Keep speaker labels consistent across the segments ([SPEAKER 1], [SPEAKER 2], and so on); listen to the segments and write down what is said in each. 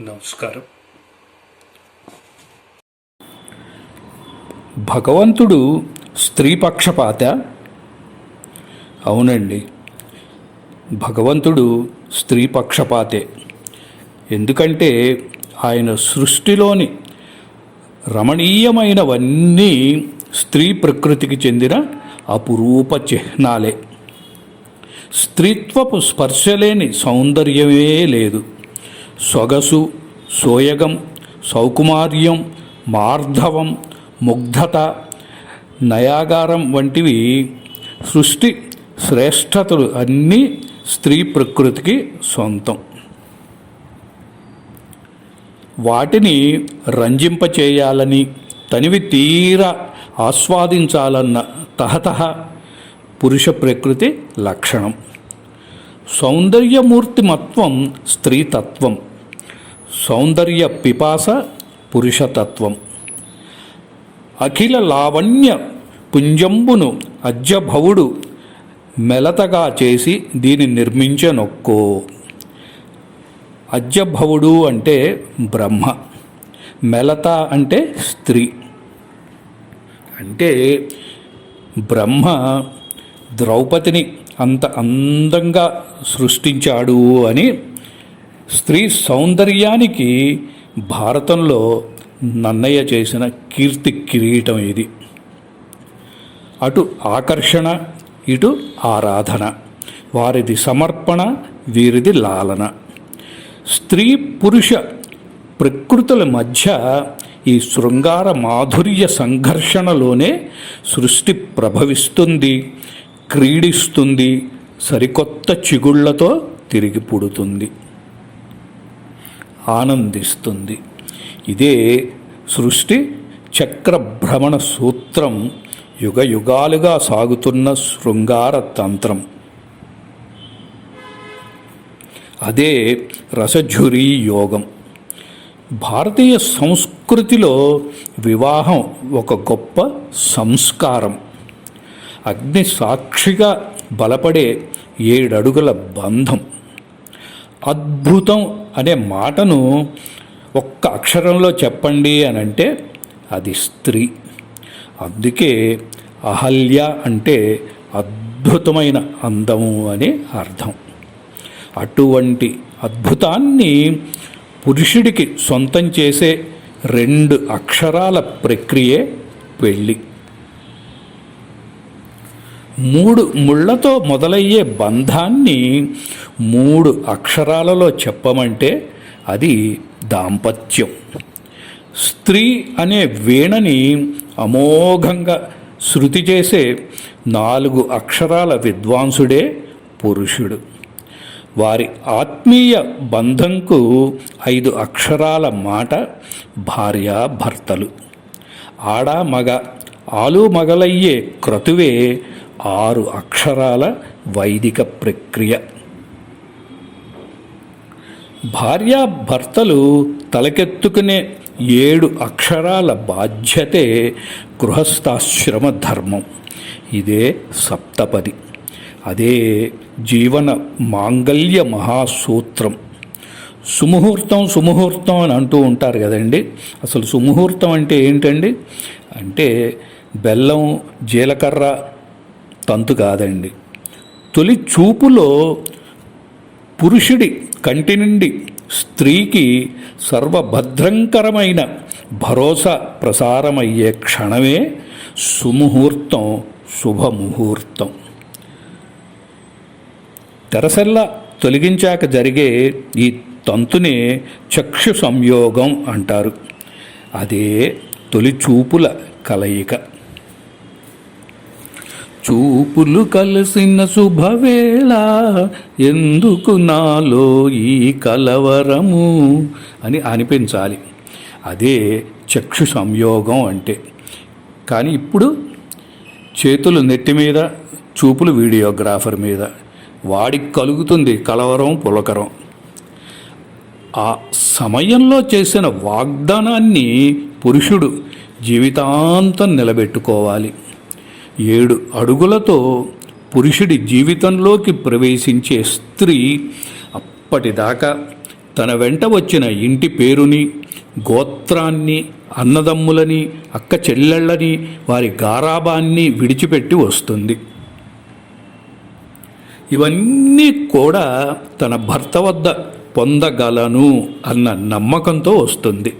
[SPEAKER 1] నమస్కారం. భగవంతుడు స్త్రీ పక్షపాత అవునండి. భగవంతుడు స్త్రీ పక్షపాతే ఎందుకంటే ఆయన సృష్టిలోని రమణీయమైనవన్నీ స్త్రీ ప్రకృతికి చెందిన అపురూప చిహ్నాలే. స్త్రీత్వపు స్పర్శలేని సౌందర్యమే లేదు. సొగసు సోయగం సౌకుమార్యం మార్ధవం ముగ్ధత నయాగారం వంటివి సృష్టి శ్రేష్టతలు అన్నీ స్త్రీ ప్రకృతికి సొంతం. వాటిని రంజింపచేయాలని తనివి తీర ఆస్వాదించాలన్న తహతహ పురుష ప్రకృతి లక్షణం. సౌందర్యమూర్తిమత్వం స్త్రీతత్వం. సౌందర్య పిపాస పురుషతత్వం. అఖిల లావణ్య పుంజంబును అజ్జభవుడు మెలతగా చేసి దీని నిర్మించనొక్కో. అజ్జభవుడు అంటే బ్రహ్మ మెలత అంటే స్త్రీ. అంటే బ్రహ్మ ద్రౌపదిని అంత అందంగా సృష్టించాడు అని స్త్రీ సౌందర్యానికి భారతంలో నన్నయ్య చేసిన కీర్తి కిరీటం ఇది. అటు ఆకర్షణ ఇటు ఆరాధన. వారిది సమర్పణ వీరిది లాలన. స్త్రీ పురుష ప్రకృతుల మధ్య ఈ శృంగార మాధుర్య సంఘర్షణలోనే సృష్టి ప్రభవిస్తుంది క్రీడిస్తుంది సరికొత్త చిగుళ్ళతో తిరిగి పుడుతుంది. ఆనందిస్తుంది. ఇదే సృష్టి చక్ర భ్రమణ సూత్రం యుగ యుగాలుగా సాగుతున్న శృంగార తంత్రం. అదే రసఝురీ యోగం. భారతీయ సంస్కృతిలో వివాహం ఒక గొప్ప సంస్కారం. అగ్ని సాక్షిగా బలపడే ఏడడుగుల బంధం. అద్భుతం అనే మాటను ఒక్క అక్షరంలో చెప్పండి అని అంటే అది స్త్రీ. అందుకే అహల్య అంటే అద్భుతమైన అందము అని అర్థం. అటువంటి అద్భుతాన్ని పురుషుడికి సొంతం చేసే రెండు అక్షరాల ప్రక్రియే పెళ్ళి. మూడు ముళ్ళతో మొదలయ్యే బంధాన్ని మూడు అక్షరాలలో చెప్పమంటే అది దాంపత్యం. స్త్రీ అనే వీణని అమోఘంగా శృతి చేసే నాలుగు అక్షరాల విద్వాంసుడే పురుషుడు. వారి ఆత్మీయ బంధంకు ఐదు అక్షరాల మాట భార్యాభర్తలు ఆడ మగ ఆలు మగలయ్యే క్రతువే ఆరు అక్షరాల వైదిక ప్రక్రియ. భార్యాభర్తలు తలకెత్తుకునే ఏడు అక్షరాల బాధ్యతే గృహస్థాశ్రమ ధర్మం ఇదే సప్తపది. అదే జీవన మాంగల్య మహాసూత్రం. సుముహూర్తం సుముహూర్తం అని అంటూ ఉంటారు కదండి. అసలు సుముహూర్తం అంటే ఏంటండి? అంటే బెల్లం జీలకర్ర తంతు కాదండి. తొలి చూపులో పురుషుడి కంటి నుండి స్త్రీకి సర్వభద్రంకరమైన భరోసా ప్రసారమయ్యే క్షణమే సుముహూర్తం శుభముహూర్తం. తెరసెల్ల తొలగించాక జరిగే ఈ తంతునే చక్షు సంయోగం అంటారు. అదే తొలి చూపుల కలయిక. చూపులు కలిసిన శుభవేళ ఎందుకు నాలో ఈ కలవరము అని అనిపించాలి. అదే చక్షు సంయోగం అంటే. కానీ ఇప్పుడు చేతులు నెట్టి మీద చూపులు వీడియోగ్రాఫర్ మీద వాడికి కలుగుతుంది కలవరం పులకరం. ఆ సమయంలో చేసిన వాగ్దానాన్ని పురుషుడు జీవితాంతం నిలబెట్టుకోవాలి. ఏడు అడుగులతో పురుషుడి జీవితంలోకి ప్రవేశించే స్త్రీ అప్పటిదాకా తన వెంట వచ్చిన ఇంటి పేరుని గోత్రాన్ని అన్నదమ్ములని అక్క చెల్లెళ్ళని వారి గారాభాన్ని విడిచిపెట్టి వస్తుంది. ఇవన్నీ కూడా తన భర్త వద్ద పొందగలను అన్న నమ్మకంతో వస్తుంది.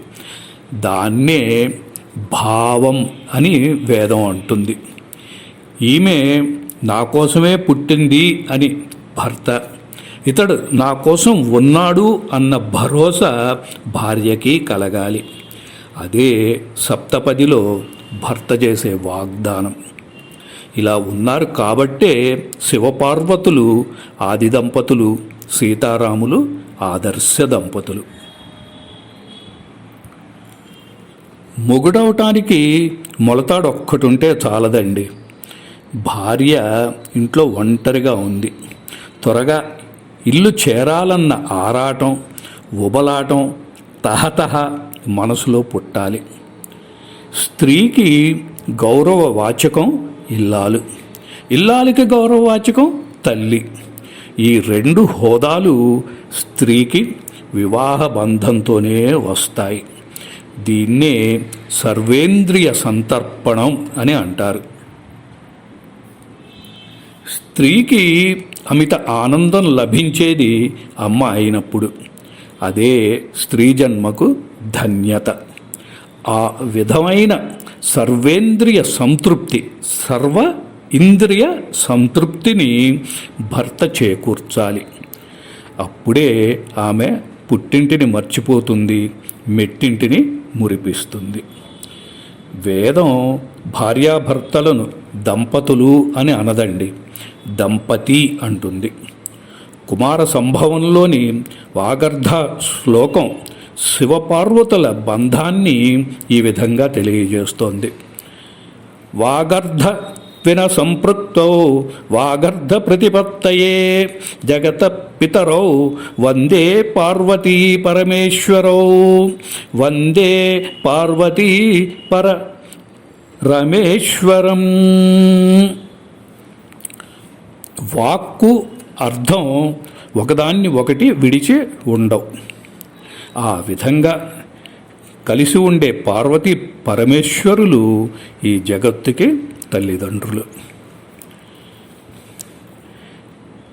[SPEAKER 1] దాన్నే భావం అని వేదం అంటుంది. ఈమె నా కోసమే పుట్టింది అని భర్త. ఇతడు నా కోసం ఉన్నాడు అన్న భరోసా భార్యకి కలగాలి. అదే సప్తపదిలో భర్త చేసే వాగ్దానం. ఇలా ఉన్నారు కాబట్టే శివపార్వతులు ఆది దంపతులు సీతారాములు ఆదర్శ దంపతులు. మొగుడవటానికి మొలతాడొక్కటుంటే చాలదండి. భార్య ఇంట్లో ఒంటరిగా ఉంది. త్వరగా ఇల్లు చేరాలన్న ఆరాటం ఉబలాటం తహతహ మనసులో పుట్టాలి. స్త్రీకి గౌరవ వాచకం ఇల్లాలు. ఇల్లాలికి గౌరవ వాచకం తల్లి. ఈ రెండు హోదాలు స్త్రీకి వివాహ బంధంతోనే వస్తాయి. దీన్నే సర్వేంద్రియ సంతర్పణం అని అంటారు. స్త్రీకి అమిత ఆనందం లభించేది అమ్మ అయినప్పుడు. అదే స్త్రీ జన్మకు ధన్యత. ఆ విధమైన సర్వేంద్రియ సంతృప్తి సర్వ ఇంద్రియ సంతృప్తిని భర్త చేకూర్చాలి. అప్పుడే ఆమె పుట్టింటిని మర్చిపోతుంది మెట్టింటిని మురిపిస్తుంది. వేదం భార్యాభర్తలను దంపతులు అని అనదండి. దంపతి అంటుంది. కుమార సంభవంలోని వాగర్ధ శ్లోకం శివపార్వతుల బంధాన్ని ఈ విధంగా తెలియజేస్తోంది. వాగర్ధ విన సంపృక్తౌ వాగర్ధ ప్రతిపత్తయే జగత పితరౌ వందే పార్వతీ పరమేశ్వరౌ వందే పార్వతీ పర రమేశ్వరం వాక్కు అర్థం ఒకదాన్ని ఒకటి విడిచి ఉండవు ఆ విధంగా కలిసి ఉండే పార్వతీ పరమేశ్వరులు ఈ జగత్తుకి తల్లిదండ్రులు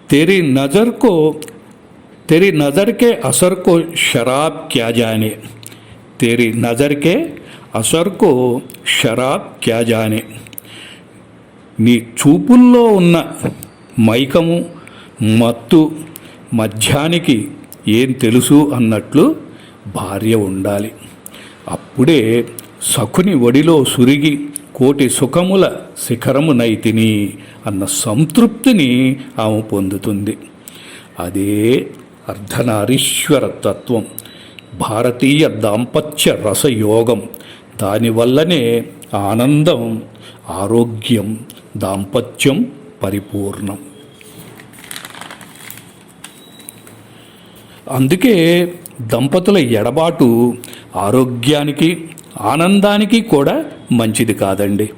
[SPEAKER 1] तेरी नज़र को तेरी नज़र के असर को शराब क्या जाने तेरी नज़र के అసర్ కో షరాబ్ క్యాజానే. నీ చూపుల్లో ఉన్న మైకము మత్తు మధ్యానికి ఏం తెలుసు అన్నట్లు భార్య ఉండాలి. అప్పుడే సఖుని ఒడిలో సురిగి కోటి సుఖముల శిఖరము నైతిని అన్న సంతృప్తిని ఆమె పొందుతుంది. అదే అర్ధనారీశ్వర తత్వం. భారతీయ దాంపత్య రసయోగం. దానివల్లనే ఆనందం ఆరోగ్యం దాంపత్యం పరిపూర్ణం. అందుకే దంపతుల ఎడబాటు ఆరోగ్యానికి ఆనందానికి కూడా మంచిది కాదండి.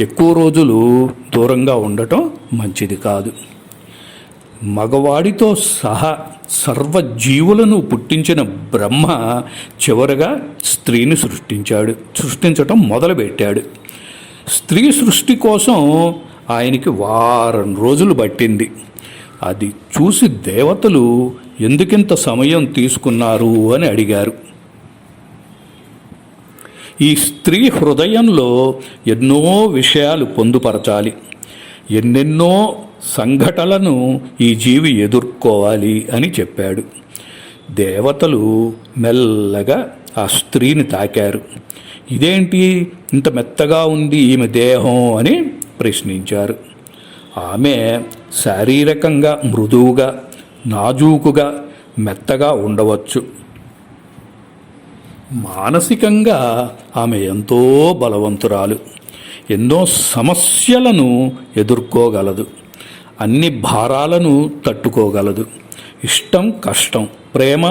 [SPEAKER 1] ఎక్కువ రోజులు దూరంగా ఉండటం మంచిది కాదు. మగవాడితో సహా సర్వజీవులను పుట్టించిన బ్రహ్మ చివరగా స్త్రీని సృష్టించాడు సృష్టించటం మొదలుపెట్టాడు. స్త్రీ సృష్టి కోసం ఆయనకి వారం రోజులు పట్టింది. అది చూసి దేవతలు ఎందుకింత సమయం తీసుకున్నారు అని అడిగారు. ఈ స్త్రీ హృదయంలో ఎన్నో విషయాలు పొందుపరచాలి. ఎన్నెన్నో సంఘటనలను ఈ జీవి ఎదుర్కోవాలి అని చెప్పాడు. దేవతలు మెల్లగా ఆ స్త్రీని తాకారు. ఇదేంటి? ఇంత మెత్తగా ఉంది ఈమె దేహం అని ప్రశ్నించారు. ఆమె శారీరకంగా మృదువుగా నాజూకుగా మెత్తగా ఉండవచ్చు. మానసికంగా ఆమె ఎంతో బలవంతురాలు. ఎన్నో సమస్యలను ఎదుర్కోగలదు. అన్ని భారాలను తట్టుకోగలదు. ఇష్టం కష్టం ప్రేమ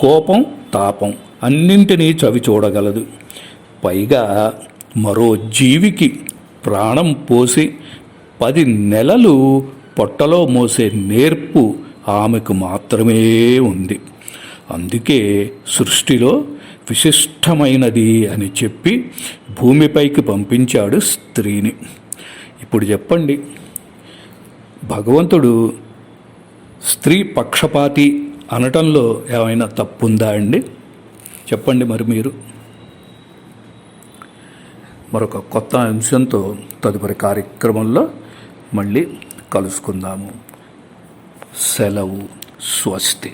[SPEAKER 1] కోపం తాపం అన్నింటినీ చవి చూడగలదు. పైగా మరో జీవికి ప్రాణం పోసి పది నెలలు పొట్టలో మోసే నేర్పు ఆమెకు మాత్రమే ఉంది. అందుకే సృష్టిలో విశిష్టమైనది అని చెప్పి భూమిపైకి పంపించాడు స్త్రీని. ఇప్పుడు చెప్పండి భగవంతుడు స్త్రీ పక్షపాతి అనటంలో ఏమైనా తప్పుందా అండి? చెప్పండి మరి మీరు. మరొక కొత్త అంశంతో తదుపరి కార్యక్రమంలో మళ్ళీ కలుసుకుందాము. సెలవు స్వస్తి.